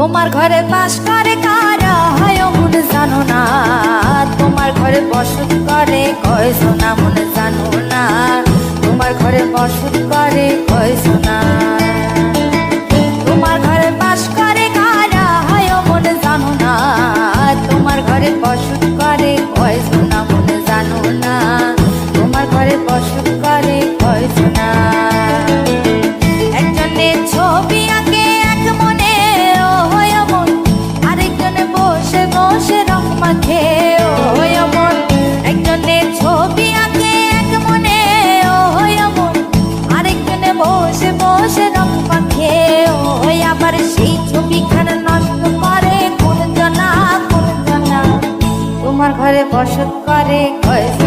তোমার ঘরে বাস করে কারা? হয় মনে জানো না। তোমার ঘরে বসত করে কয় না মনে জানো না। তোমার ঘরে বসত করে কয় ঘরে বসত করে কয়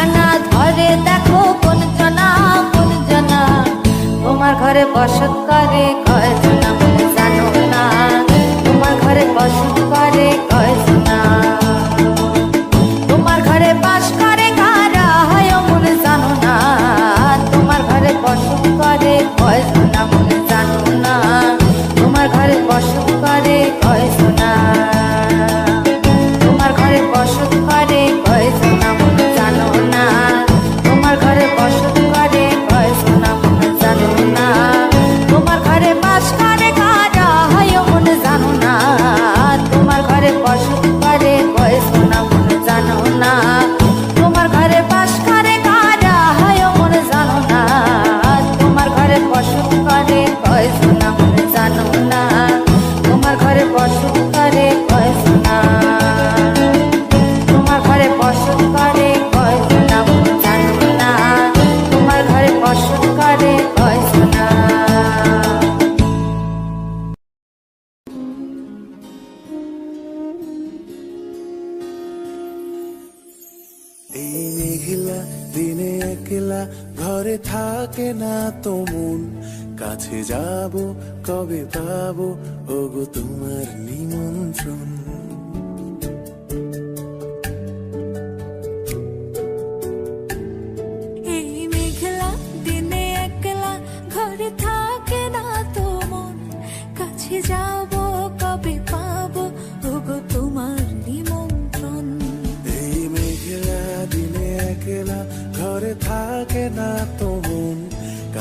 জনা ধরে দেখো কোন জনা কোন জনা। তোমার ঘরে বসত করে কয় জনা। থাকে না তো মন। কাছে যাব কবে পাবো? ওগো তোমার নিমন্ত্রণ। কবে ওগো তোমার মেঘলা দিনে একলা ঘরে থাকে না তোমার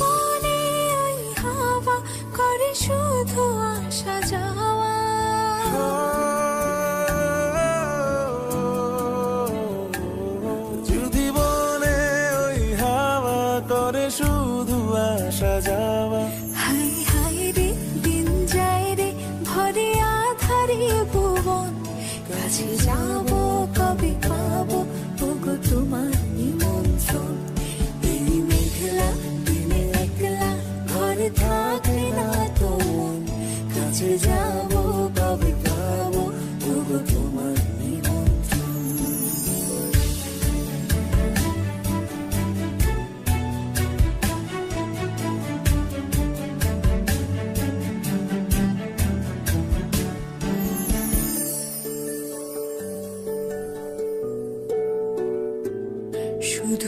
মনে ওই হাওয়া করে শুধু আসা যাওয়া। যদি মনে ওই হাওয়া করে শুধু আসা যাওয়া। হাই হাই রে দিন যায় রে ভরে আধারে ভুবন। পাবো তোমার